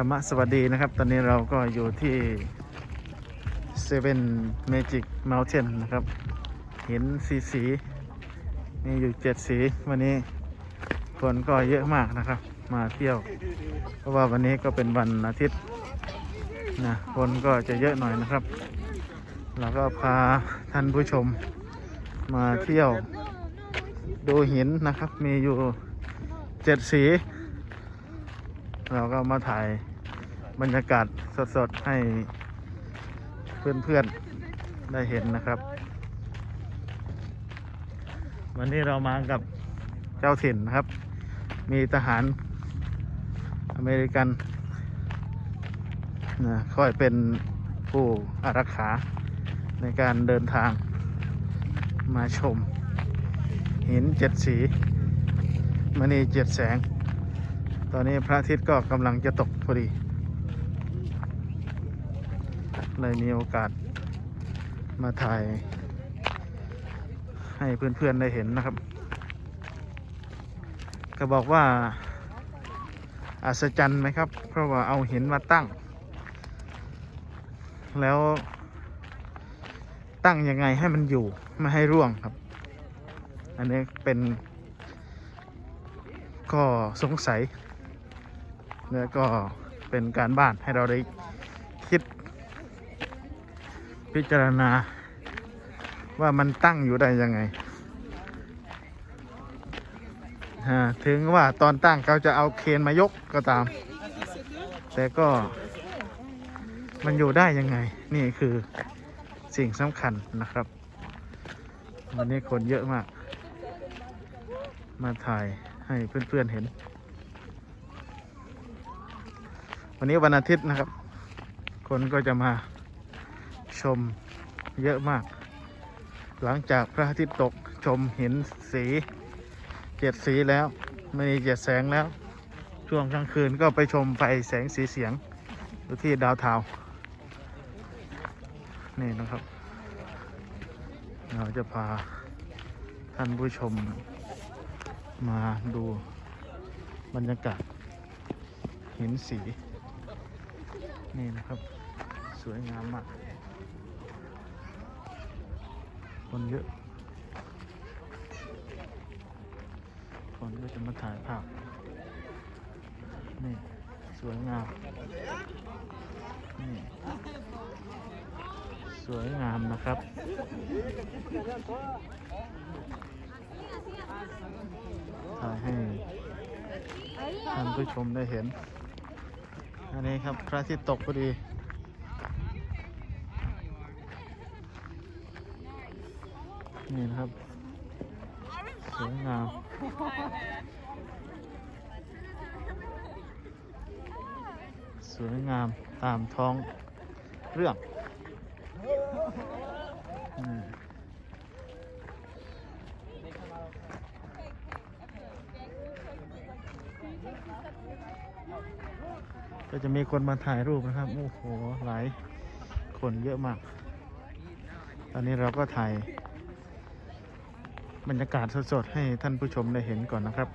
ธรรมะสวัสดีนะครับ ตอนนี้เราก็อยู่ที่ Seven Magic Mountain นะครับ เห็นสีสีมีอยู่เจ็ดสีวันนี้คนก็เยอะมากนะครับ มาเที่ยว เพราะว่าวันนี้ก็เป็นวันอาทิตย์นะคนก็จะเยอะหน่อยนะครับ แล้วก็พาท่านผู้ชมมาเที่ยวดูหินนะครับ มีอยู่เจ็ดสี เราก็มาถ่าย บรรยากาศสดๆ ให้เพื่อนๆ ได้เห็นนะครับ วันนี้เรามากับเจ้าถิ่นนะครับ มีทหารอเมริกันนะคอยเป็นผู้อารักขาในการเดินทางมาชม หินเจ็ดสีมณีเจ็ดแสง ตอนนี้พระอาทิตย์ก็กำลังจะตกพอดี เลยมีโอกาสมาถ่ายให้เพื่อนๆได้เห็นนะครับ ก็บอกว่าอัศจรรย์ไหมครับ เพราะว่าเอาหินมาตั้ง แล้วตั้งยังไงให้มันอยู่ไม่ให้ร่วงครับ อันนี้เป็นก็สงสัย แล้วก็เป็นการบ้านให้เราได้คิด พิจารณา ว่ามันตั้งอยู่ได้ยังไงถึงว่าตอนตั้งเขาจะเอาเคนมายกก็ตาม แต่ก็มันอยู่ได้ยังไง นี่คือสิ่งสำคัญนะครับ วันนี้คนเยอะมาก มาถ่ายให้เพื่อนๆเห็น วันนี้วันอาทิตย์นะครับ คนก็จะมา ชมเยอะมาก หลังจากพระอาทิตย์ตกชมเห็นสีเจ็ดสีแล้วไม่มีเจ็ดแสงแล้ว ช่วงกลางคืนก็ไปชมไฟแสงสีเสียงอยู่ที่ดาวเทาวน์นี่นะครับ เราจะพาท่านผู้ชมมาดูบรรยากาศเห็นสี นี่นะครับ สวยงามมาก คนเยอะ คนก็จะมาถ่ายภาพ นี่ สวยงาม นี่ สวยงามนะครับ ถ่ายให้ท่านผู้ชมได้เห็น อันนี้ครับพระอาทิตย์ตกพอดี นี่นะครับสวยงามสวยงามตามท้องเรื่องก็จะมีคนมาถ่ายรูปนะครับ โอ้โห หลายคนเยอะมาก ตอนนี้เราก็ถ่าย บรรยากาศสดๆให้ท่านผู้ชมได้เห็นก่อนนะครับ